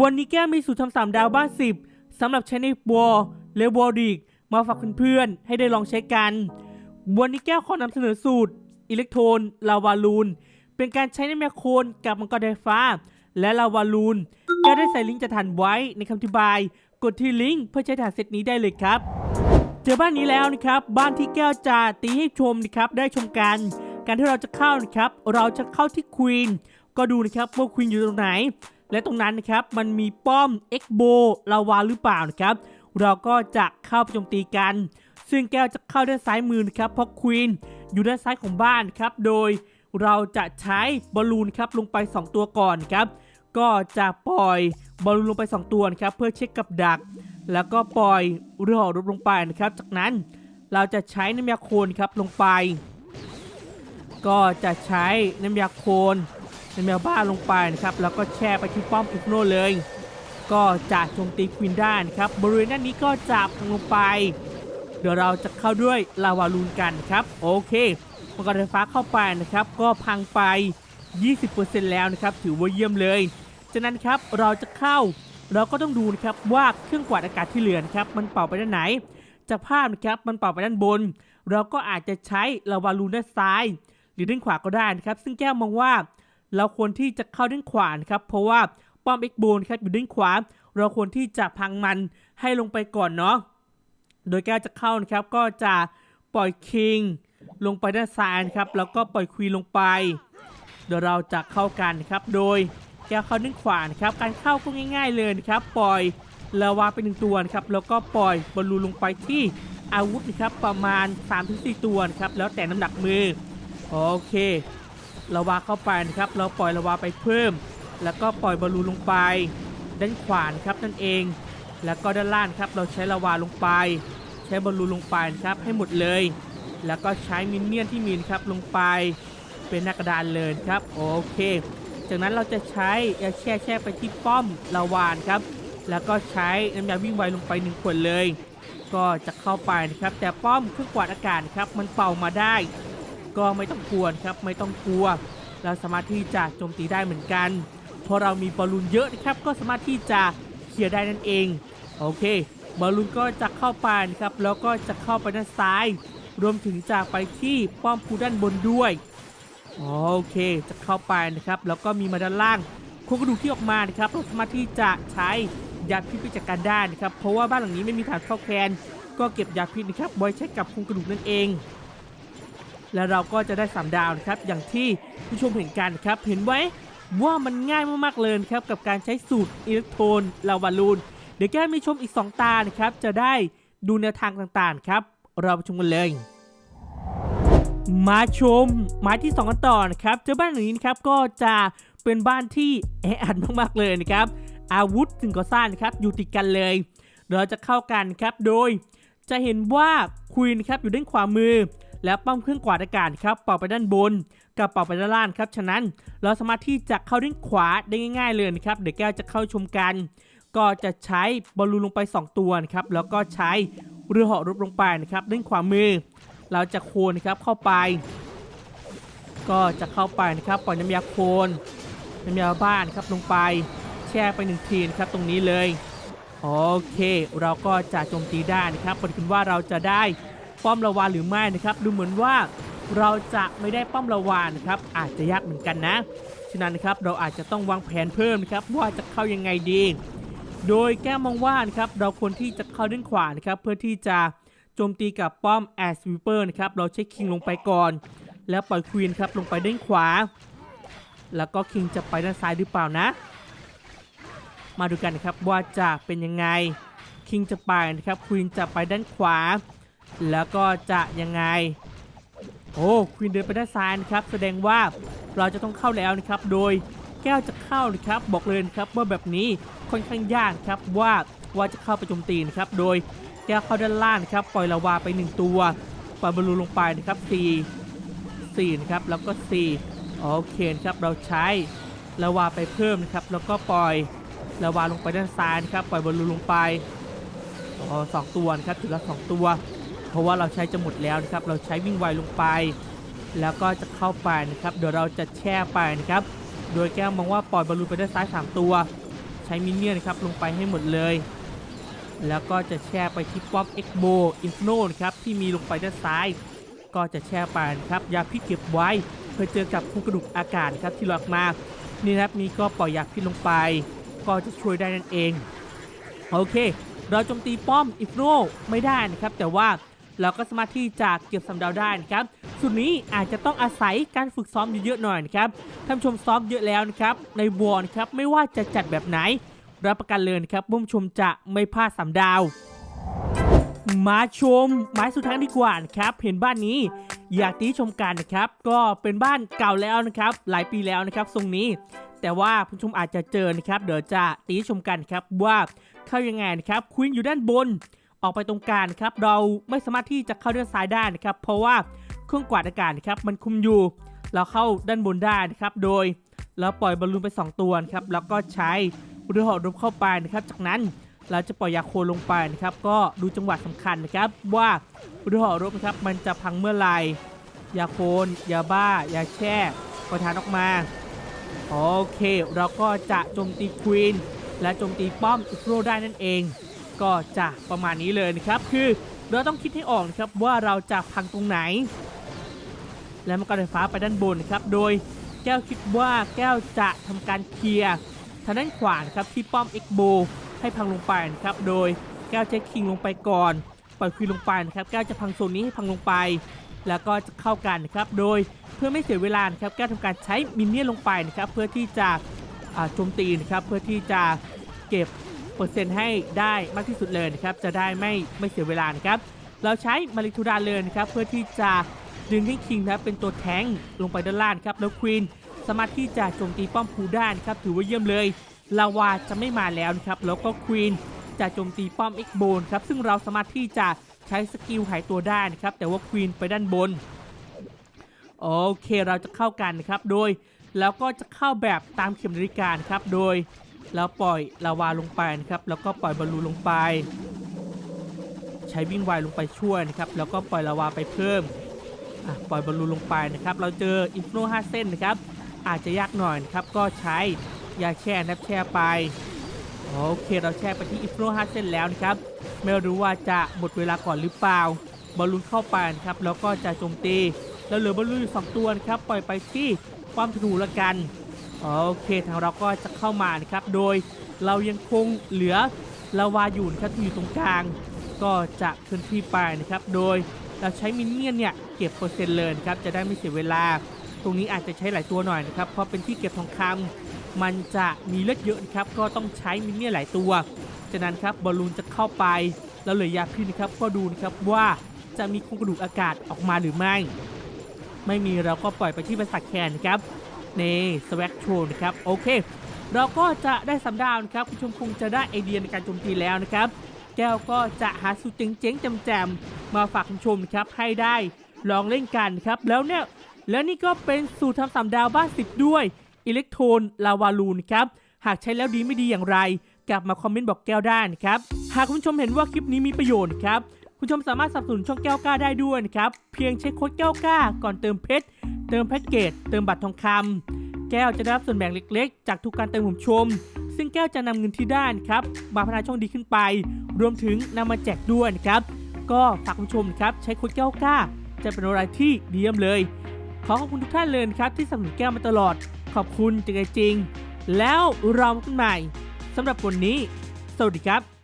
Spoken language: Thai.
วันนี้แก้มีสูตรทำสามดาวบ้านสิบสำหรับใช้ในวอลเลวอลดิกมาฝากเพื่อนๆให้ได้ลองใช้กัน วันนี้แก้วขอนำเสนอสูตร อิเล็กโทนลาวาลูน เป็นการใช้ในแมคโครนกับมังกรไฟฟ้า และลาวาลูนแก้ได้ใส่ลิงก์จะทันไว้ในคำอธิบาย กดที่ลิงก์เพื่อใช้ฐานเซตนี้ได้เลยครับ เจอบ้านนี้แล้วนะครับ บ้านที่แก้วจะตีให้ชมนะครับได้ชมกัน การที่เราจะเข้านะครับ เราจะเข้าที่ควีนก็ดูนะครับว่าควีนอยู่ตรงไหน และตรงนั้นนะครับมันมีป้อมเอ็กโบลาวาหรือเปล่านะครับ เราก็จะเข้าไปโจมตีกัน ซึ่งแก้วจะเข้าด้านซ้ายมือนะครับเพราะควีนอยู่ด้านซ้ายของบ้านครับ โดยเราจะใช้บอลลูนครับลงไป 2 ตัวก่อนครับ ก็จะปล่อยบอลลูนลงไป 2 ตัวครับเพื่อเช็คกับดัก แล้วก็ปล่อยเรือหอรบลงไปนะครับ จากนั้นเราจะใช้น้ำยาโคลนครับลงไป ก็จะใช้น้ำยาโคลน น้ำยาบ้าลงไปนะครับ แล้วก็แช่ไปที่ป้อมอุกโนเลย ก็จะโจมตีควินได้นะครับ บริเวณด้านนี้ก็จะพังลงไป เดี๋ยวเราจะเข้าด้วยลาวาลูนกันครับ โอเคมังกรไฟฟ้าเข้าไปนะครับ ก็พังไป 20%แล้วนะครับ ถือว่าเยี่ยมเลย จากนั้นครับเราจะเข้า เราก็ต้องดูนะครับว่าเครื่องกวาดอากาศที่เหลือนะครับ มันเป่าไปด้านไหน จากภาพนะครับมันเป่าไปด้านบน เราก็อาจจะใช้ลาวาลูนด้านซ้าย หรือด้านขวาก็ได้นะครับ ซึ่งแก้วมองว่า เราควรที่จะเข้าด้านขวานครับ เพราะว่าป้อมเอ็กโบนครับอยู่ด้านขวา เราควรที่จะพังมันให้ลงไปก่อนเนาะ โดยแก้วจะเข้านะครับ ก็จะปล่อยคิงลงไปด้านซ้ายครับ แล้วก็ปล่อยควีนลงไป เดี๋ยวเราจะเข้ากันครับ โดยแก้วเข้าด้านขวานครับ การเข้าก็ง่าย ๆเลยนะครับ ปล่อยลาวาไปหนึ่งตัวครับ แล้วก็ปล่อยบอลลูนลงไปที่อาวุธนะครับประมาณ 3-4 ตัวครับ แล้วแต่น้ำหนักมือ โอเค ลาวาเข้าไปนะครับ เราปล่อยลาวาไปเพิ่ม แล้วก็ปล่อยบอลลูนลงไป ด้านขวานครับนั่นเอง แล้วก็ด้านล่างครับ เราใช้ลาวาลงไป ใช้บอลลูนลงไปนะครับให้หมดเลย แล้วก็ใช้มินเนี่ยนที่มีนะครับลงไป เป็นหน้ากระดานเลยครับ โอเค จากนั้นเราจะใช้ยาแช่แช่ไปที่ป้อมลาวานครับ แล้วก็ใช้น้ำยาวิ่งไวลงไปหนึ่งขวดเลย ก็จะเข้าไปนะครับ แต่ป้อมเครื่องกวาดอากาศครับ มันเป่ามาได้ ก็ไม่ต้องกลัวครับไม่ต้องกลัว เราสามารถที่จะโจมตีได้เหมือนกันเพราะเรามีบอลลูนเยอะนะครับก็สามารถที่จะเคลียร์ได้นั่นเองโอเคบอลลูนก็จะเข้าไปนะครับแล้วก็จะเข้าไปด้านซ้าย รวมถึงจะไปที่ป้อมภูด้านบนด้วยโอเคจะเข้าไปนะครับแล้วก็มีมาด้านล่างโครงกระดูกที่ออกมานะครับเราสามารถที่จะใช้ยาพิษไปจัดการได้นะครับเพราะว่าบ้านหลังนี้ไม่มีฐานเข้าแคนก็เก็บยาพิษนะครับไว้ใช้กับโครงกระดูกนั่นเอง แล้วเราก็จะได้ 3 ดาวนะครับ อย่างที่ผู้ชมเห็นกันครับ เห็นไว้ว่ามันง่ายมากๆเลยครับ กับการใช้สูตรอิเล็กโทนลาวาลูน เดี๋ยวแก้มีชมอีก 2 ตานะครับ จะได้ดูแนวทางต่างๆครับ เราไปชมกันเลย มาชมไม้ที่ 2 กันต่อนะครับ เจ้าบ้านหลังนี้นะครับก็จะเป็นบ้านที่แออัดมากๆเลยนะครับ อาวุธถึงก่อสร้างนครับอยู่ติดกันเลย เราจะเข้ากันครับโดย จะเห็นว่าควีนครับอยู่ด้านขวามือ แล้วป้อมเครื่องกวาดอากาศครับเป่าไปด้านบน กับเป่าไปด้านล่างครับ ฉะนั้นเราสามารถที่จะเข้าด้านขวาได้ง่าย ๆ เลยนะครับ เดี๋ยวแก้วจะเข้าชมกัน ก็จะใช้บอลลูนลงไป 2 ตัวนะครับ แล้วก็ใช้เรือเหาะรบลงไปนะครับด้านขวามือ เราจะโคนนะครับเข้าไป ก็จะเข้าไปนะครับปล่อยน้ำยาโคนน้ำยาบ้านครับลงไป แช่ไปหนึ่งทีนะครับตรงนี้เลยโอเค เราก็จะโจมตีได้นะครับปรากฏว่าเราจะได้ ป้อมละวานหรือไม่นะครับ ดูเหมือนว่าเราจะไม่ได้ป้อมละวานนะครับ อาจจะยากเหมือนกันนะ ฉะนั้นนะครับเราอาจจะต้องวางแผนเพิ่มนะครับว่าจะเข้ายังไงดี โดยแก้มองว่านะครับเราควรที่จะเข้าด้านขวานะครับเพื่อที่จะโจมตีกับป้อมแอสวิเปอร์นะครับเราใช้คิงลงไปก่อน แล้วปล่อยควีนครับลงไปด้านขวา แล้วก็คิงจะไปด้านซ้ายหรือเปล่านะ มาดูกันนะครับว่าจะเป็นยังไงคิงจะไปนะครับควีนจะไปด้านขวา แล้วก็จะยังไง โอ้ควีนเดินไปด้านซ้ายนะครับ แสดงว่าเราจะต้องเข้าแล้วนะครับ โดยแก้วจะเข้านะครับ บอกเลยนะครับว่าแบบนี้ค่อนข้างยากครับว่าว่าจะเข้าไปโจมตีนะครับ โดยแก้วเข้าด้านล่างนะครับ ปล่อยลาวาไปหนึ่งตัวปล่อยบอลลูนลงไปนะครับ4 4นะครับ แล้วก็ 4 โอเคนะครับ เราใช้ลาวาไปเพิ่มนะครับ แล้วก็ปล่อยลาวาลงไปด้านซ้ายนะครับ ปล่อยบอลลูนลงไปอ๋อสองตัวนะครับจุดละสองตัว ราะว่าเราใช้จะหมดแล้วนะครับ เราใช้วิ่งไวลงไป แล้วก็จะเข้าไปนะครับ เดี๋ยวเราจะแช่ไปนะครับ โดยแก้วมองว่าปล่อยบอลลูนไปด้านซ้าย 3 ตัว ใช้มินเนี่ยนะครับลงไปให้หมดเลย แล้วก็จะแช่ไปที่ป้อมเอ็กโบอินฟโนนะครับที่มีลงไปด้านซ้าย ก็จะแช่ไปนะครับยาพิษเก็บไว้เพื่อเจอกับโครงกระดูกอากาศครับที่หลอกมานี่นะครับนี่ก็ปล่อยยาพิษลงไป ก็จะช่วยได้นั่นเองโอเค เราโจมตีป้อมอิฟโนไม่ได้นะครับ แต่ว่า เราก็สามารถที่จะเก็บสำดาวได้นะครับส่วนนี้อาจจะต้องอาศัยการฝึกซ้อมเยอะๆหน่อยนะครับท่านชมซ้อมเยอะแล้วนะครับในวอร์นครับไม่ว่าจะจัดแบบไหน รับประกันเลยนะครับว่าผู้ชมจะไม่พลาดสามดาว มาชมไม้สุดท้ายดีกว่านะครับเห็นบ้านนี้อยากตีชมกันนะครับ ก็เป็นบ้านเก่าแล้วนะครับ หลายปีแล้วนะครับทรงนี้ แต่ว่าผู้ชมอาจจะเจอนะครับ เดี๋ยวจะตีชมกันครับว่าเข้ายังไงนะครับควีนอยู่ด้านบน ออกไปตรงกลางครับเราไม่สามารถที่จะเข้าด้านซ้ายได้นะครับเพราะว่าเครื่องกวาดอากาศครับมันคุมอยู่ เราเข้าด้านบนได้นะครับโดยเราปล่อยบอลลูนไป 2 ตัวครับแล้วก็ใช้เรือหอรบเข้าไปนะครับ จากนั้นเราจะปล่อยยาโคลงไปนะครับ ก็ดูจังหวะสำคัญนะครับ ว่าเรือหอรบนะครับมันจะพังเมื่อไหร่ยาโคนยาบ้ายาแช่ประทานออกมาโอเค เราก็จะโจมตีควีนและโจมตีป้อมอิฟโรได้นั่นเอง ก็จะประมาณนี้เลยนะครับ คือเราต้องคิดให้ออกนะครับว่าเราจะพังตรงไหน และมังกรไฟฟ้าไปด้านบนนะครับ โดยแก้วคิดว่าแก้วจะทำการเคลียร์ทางด้านขวานะครับที่ป้อมเอ็กโบให้พังลงไปนะครับ โดยแก้วเช็คคิงลงไปก่อนปล่อยควีนลงไปนะครับแก้วจะพังโซนนี้ให้พังลงไป แล้วก็จะเข้ากันนะครับ โดยเพื่อไม่เสียเวลานะครับแก้วทำการใช้มินเนี่ยนลงไปนะครับ เพื่อที่จะโจมตีนะครับ เพื่อที่จะเก็บ เปอร์เซ็นต์ให้ได้มากที่สุดเลยนะครับจะได้ไม่ไม่เสียเวลานะครับเราใช้มาริทูดาเลยนะครับเพื่อที่จะดึงให้คิงนะครับเป็นตัวแทงลงไปด้านล่างครับแล้วควีนสามารถที่จะโจมตีป้อมพูด้านครับถือว่าเยี่ยมเลยลาวาจะไม่มาแล้วนะครับแล้วก็ควีนจะโจมตีป้อมเอ็กโบนครับซึ่งเราสามารถที่จะใช้สกิลหายตัวได้นะครับแต่ว่าควีนไปด้านบนโอเคเราจะเข้ากันนะครับโดยแล้วก็จะเข้าแบบตามเข็มนาฬิกาครับโดย เราปล่อยลาวาลงไปนะครับ แล้วก็ปล่อยบอลลูนลงไป ใช้วิ่งไวลงไปช่วยนะครับ แล้วก็ปล่อยลาวาไปเพิ่มปล่อยบอลลูนลงไปนะครับ เราเจออินฟโน5เส้นนะครับ อาจจะยากหน่อยนะครับ ก็ใช้ยาแช่นับแช่ไป โอเค เราแช่ไปที่อินฟโน5เส้นแล้วนะครับ ไม่รู้ว่าจะหมดเวลาก่อนหรือเปล่า บอลลูนเข้าไปนะครับ แล้วก็จะโจมตี แล้วเหลือบอลลูนสองตัวนะครับ ปล่อยไปที่ป้อมธนูละกัน โอเคทางเราก็จะเข้ามานะครับ โดยเรายังคงเหลือลาวาอยู่นะครับที่อยู่ตรงกลาง ก็จะเคลื่อนที่ไปนะครับ โดยเราใช้มินเนี่ยนเนี่ยเก็บเปอร์เซ็นต์เลยครับจะได้ไม่เสียเวลา ตรงนี้อาจจะใช้หลายตัวหน่อยนะครับเพราะเป็นที่เก็บทองคำมันจะมีเลือดเยอะนะครับก็ต้องใช้มินเนี่ยนหลายตัวฉะนั้นครับบอลลูนจะเข้าไปแล้วเหลือยาพิษนะครับก็ดูนะครับว่าจะมีโครงกระดูกอากาศออกมาหรือไม่ ไม่มีเราก็ปล่อยไปที่บริษัทแคนนครับ ในสวักโชนครับโอเค เราก็จะได้สำดาวนะครับคุณชมคงจะได้ไอเดียในการโจมตีแล้วนะครับ แก้วก็จะหาสูตรเจ๋งๆแจมๆมาฝากคุณชมครับให้ได้ลองเล่นกันครับแล้วเนี่ยแล้วนี่ก็เป็นสูตรทำสามดาวบ้านสิบด้วยอิเล็กโทนลาวาลูนครับหากใช้แล้วดีไม่ดีอย่างไร กลับมาคอมเมนต์บอกแก้วได้นะครับหากคุณชมเห็นว่าคลิปนี้มีประโยชน์ครับคุณชมสามารถสนับสนุนช่องแก้วกล้าได้ด้วยนะครับเพียงใช้โค้ดแก้วกล้าก่อนเติมเพชร เติมแพ็กเกจ เติมบัตรทองคำแก้วจะได้รับส่วนแบ่งเล็กๆ จากทุกการเติมผมชม ซึ่งแก้วจะนำเงินที่ได้ครับมาพัฒนาช่องดีขึ้นไป รวมถึงนำมาแจกด้วยนะครับ ก็ฝากคุณผู้ชมครับใช้โค้ดแก้วกล้า จะเป็นอะไรที่ดีเยี่ยมเลย ขอขอบคุณทุกท่านเลยครับที่สนับสนุนแก้วมาตลอด ขอบคุณจริงๆแล้วเราพบกันใหม่สำหรับวันนี้ สวัสดีครับ